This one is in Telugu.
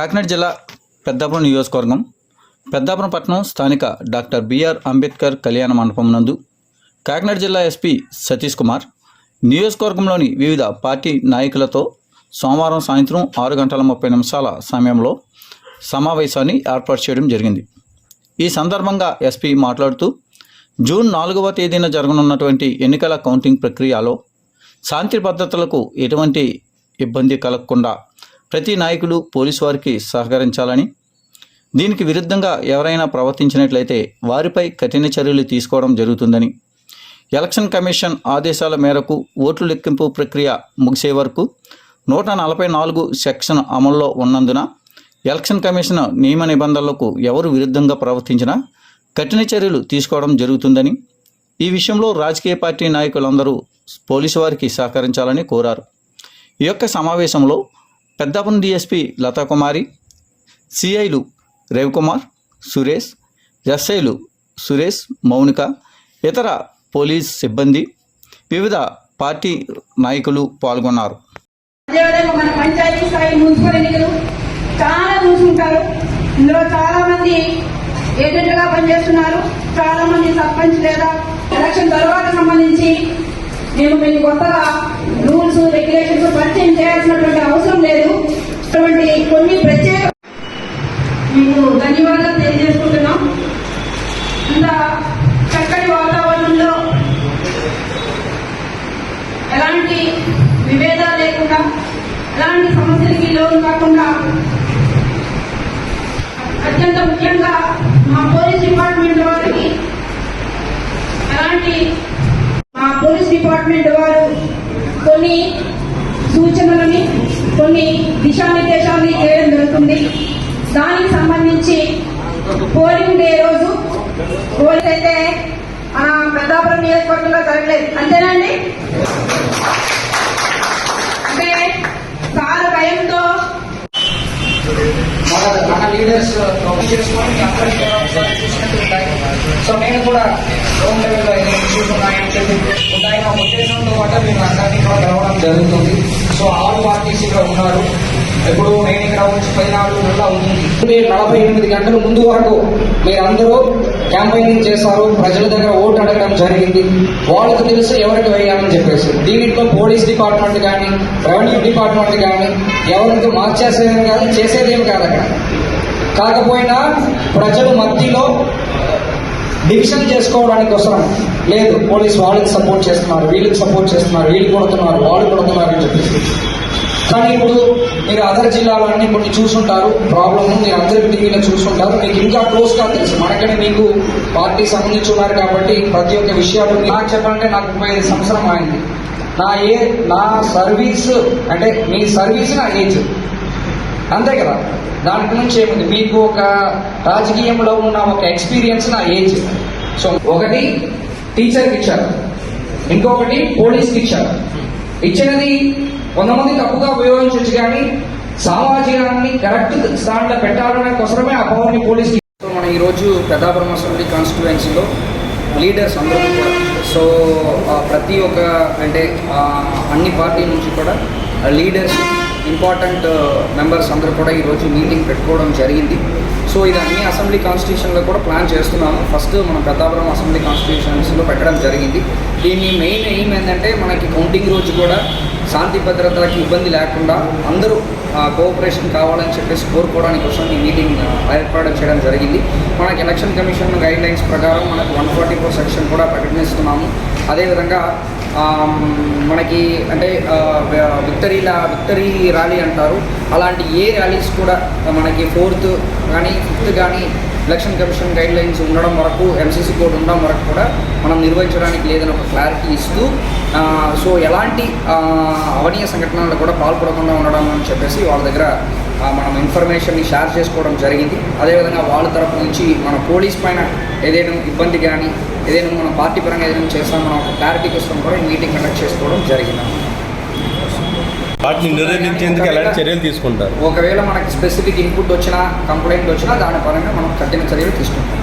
కాకినాడ జిల్లా పెద్దాపురం నియోజకవర్గం పెద్దాపురం పట్టణం స్థానిక డాక్టర్ బిఆర్ అంబేద్కర్ కళ్యాణ మండపం నందు కాకినాడ జిల్లా ఎస్పీ సతీష్ కుమార్ నియోజకవర్గంలోని వివిధ పార్టీ నాయకులతో సోమవారం సాయంత్రం ఆరు గంటల ముప్పై నిమిషాల సమయంలో సమావేశాన్ని ఏర్పాటు చేయడం జరిగింది. ఈ సందర్భంగా ఎస్పీ మాట్లాడుతూ జూన్ నాలుగవ తేదీన జరగనున్నటువంటి ఎన్నికల కౌంటింగ్ ప్రక్రియలో శాంతి భద్రతలకు ఎటువంటి ఇబ్బంది కలగకుండా ప్రతి నాయకులు పోలీసు వారికి సహకరించాలని దీనికి విరుద్ధంగా ఎవరైనా ప్రవర్తించినట్లయితే వారిపై కఠిన చర్యలు తీసుకోవడం జరుగుతుందని ఎలక్షన్ కమిషన్ ఆదేశాల మేరకు ఓట్లు లెక్కింపు ప్రక్రియ ముగిసే వరకు నూట నలభై నాలుగు సెక్షన్ అమల్లో ఉన్నందున ఎలక్షన్ కమిషన్ నియమ నిబంధనలకు ఎవరు విరుద్ధంగా ప్రవర్తించినా కఠిన చర్యలు తీసుకోవడం జరుగుతుందని ఈ విషయంలో రాజకీయ పార్టీ నాయకులందరూ పోలీసు వారికి సహకరించాలని కోరారు. ఈ యొక్క సమావేశంలో పెద్దాపురం డిఎస్పి లతాకుమారి సిఐలు రవికుమార్ సురేష్ ఎస్ఐలు సురేష్ మౌనిక ఇతర పోలీస్ సిబ్బంది వివిధ పార్టీ నాయకులు పాల్గొన్నారు. మన పంచాయతీ స్థాయి మున్సిపల్ ఎన్నికలు చాలా చూసుకుంటారు ఇందులో చాలా మంది ఏజెంట్లుగా పనిచేస్తున్నారు. చాలా మంది సర్పంచ్ లేదా ఎలక్షన్ తర్వాత సంబంధించి మేము మీకు కొత్తగా రూల్స్ రెగ్యులేషన్స్ పరిచయం చేయాల్సినటువంటి అవసరం లేదు. అటువంటి కొన్ని ప్రత్యేక మేము ధన్యవాదాలు తెలియజేసుకుంటున్నాం. ఇంత చక్కటి వాతావరణంలో ఎలాంటి విభేదాలు లేకుండా ఎలాంటి సమస్యలకి లోన్ కాకుండా అత్యంత ముఖ్యంగా మా పోలీస్ డిపార్ట్మెంట్ వారికి ఎలాంటి మా పోలీస్ డిపార్ట్మెంట్ వారు కొన్ని సూచనలని కొన్ని దిశానిర్దేశాలని చేయడం జరుగుతుంది. దానికి సంబంధించి పోలింగ్ డే రోజు పోలింగ్ అయితే మన పెద్దాపురం నియోజకవర్గంలో జరగలేదు. అంతేనండి అంటే చాలా భయంతో మన మన లీడర్స్ కాపీ చేసుకొని మీ చూసినట్టు ఉంటాయి సో నేను కూడా గ్రౌండ్ లెవెల్లో ఏదైనా ఇష్యూస్ ఉన్నాయని చెప్పి ఉంటాయి మా ఉద్దేశంతో పాటు మీరు అందరినీ కూడా కలవడం జరుగుతుంది. సో ఆరు పార్టీస్ ఇక్కడ ఉన్నారు. ఇప్పుడు నేను ఇక్కడ వచ్చి పదినాలుగు నెలలు అవుతుంది. మీరు నలభై ఎనిమిది గంటల ముందు వరకు మీరందరూ క్యాంపెయినింగ్ చేశారు. ప్రజల దగ్గర జరిగింది. వాళ్ళకు తెలుసు ఎవరికి వేయాలని చెప్పేసి. దీనిలో పోలీస్ డిపార్ట్మెంట్ కానీ రెవెన్యూ డిపార్ట్మెంట్ కానీ ఎవరికి మార్చేసేదేం కాదు చేసేదేం కాదు అక్కడ. కాకపోయినా ప్రజలు మధ్యలో డివిజన్ చేసుకోవడానికి అవసరం. లేదు పోలీస్ వాళ్ళకి సపోర్ట్ చేస్తున్నారు వీళ్ళకి సపోర్ట్ చేస్తున్నారు వీళ్ళు కొడుతున్నారు వాళ్ళు కొడుతున్నారు అని చెప్పేసి. కానీ ఇప్పుడు మీరు అదర్ జిల్లాలన్నీ కొన్ని చూసుంటారు. ప్రాబ్లమ్ మీరు అందరి టీవీలో చూసుంటారు. మీకు ఇంకా క్లోజ్గా తెలుసు. మనకనే మీకు పార్టీ సంబంధించి ఉన్నారు కాబట్టి ప్రతి ఒక్క విషయాలు నాకు చెప్పాలంటే నాకు ముప్పై ఐదు సంవత్సరం అయింది. నా ఏ నా సర్వీస్ అంటే మీ సర్వీస్ నా ఏజ్. అంతే కదా? దాని నుంచి ఏముంది? మీకు ఒక రాజకీయంలో ఉన్న ఒక ఎక్స్పీరియన్స్ నా ఏజ్. సో ఒకటి టీచర్కి ఇచ్చారు. ఇంకొకటి పోలీస్కి ఇచ్చారు. ఇచ్చినది కొంతమంది తప్పుగా ఉపయోగించవచ్చు కానీ సామాజికాన్ని కరెక్ట్ స్థానంలో పెట్టాలనే కోసమే ఆ పవర్ని పోలీస్ మనం ఈరోజు పెద్దాపురం అసెంబ్లీ కాన్స్టిట్యువెన్సీలో లీడర్స్ అందరూ కూడా సో ప్రతి ఒక్క అంటే అన్ని పార్టీ నుంచి కూడా లీడర్స్ ఇంపార్టెంట్ మెంబర్స్ అందరూ కూడా ఈరోజు మీటింగ్ పెట్టుకోవడం జరిగింది. సో ఇది అన్ని అసెంబ్లీ కాన్స్టిట్యూషన్లో కూడా ప్లాన్ చేస్తున్నాము. ఫస్ట్ మనం పెద్దాపురం అసెంబ్లీ కాన్స్టిట్యూషన్స్లో పెట్టడం జరిగింది. దీన్ని మెయిన్ ఎయిమ్ ఏంటంటే మనకి కౌంటింగ్ రోజు కూడా శాంతి భద్రతలకి ఇబ్బంది లేకుండా అందరూ కోఆపరేషన్ కావాలని చెప్పేసి కోరుకోవడానికి కోసం ఈ మీటింగ్ ఏర్పాటు చేయడం జరిగింది. మనకి ఎలక్షన్ కమిషన్ గైడ్ లైన్స్ ప్రకారం మనకు వన్ ఫార్టీ ఫోర్ సెక్షన్ కూడా ప్రకటిస్తున్నాము. అదేవిధంగా మనకి అంటే విక్టరీ లా విక్టరీ ర్యాలీ అంటారు. అలాంటి ఏ ర్యాలీస్ కూడా మనకి ఫోర్త్ కానీ ఫిఫ్త్ కానీ ఎలక్షన్ కమిషన్ గైడ్ లైన్స్ ఉండడం వరకు ఎంసీసీ కోడ్ ఉండడం వరకు కూడా మనం నిర్వహించడానికి లేదని ఒక క్లారిటీ ఇస్తూ సో ఎలాంటి అవనీయ సంఘటనలు కూడా పాల్పడకుండా ఉండడం అని చెప్పేసి వాళ్ళ దగ్గర మనం ఇన్ఫర్మేషన్ని షేర్ చేసుకోవడం జరిగింది. అదేవిధంగా వాళ్ళ తరపు నుంచి మన పోలీస్ పైన ఏదైనా ఇబ్బంది కానీ ఏదైనా మనం పార్టీ పరంగా ఏదైనా చేస్తాం మనం ఒక క్లారిటీ కోసం కూడా ఈ మీటింగ్ కండక్ట్ చేసుకోవడం జరిగింది. వాటిని నిరోధించేందుకు ఎలాంటి చర్యలు తీసుకుంటారు? ఒకవేళ మనకి స్పెసిఫిక్ ఇన్పుట్ వచ్చినా కంప్లైంట్ వచ్చినా దాని పరంగా మనం కఠిన చర్యలు తీసుకుంటాం.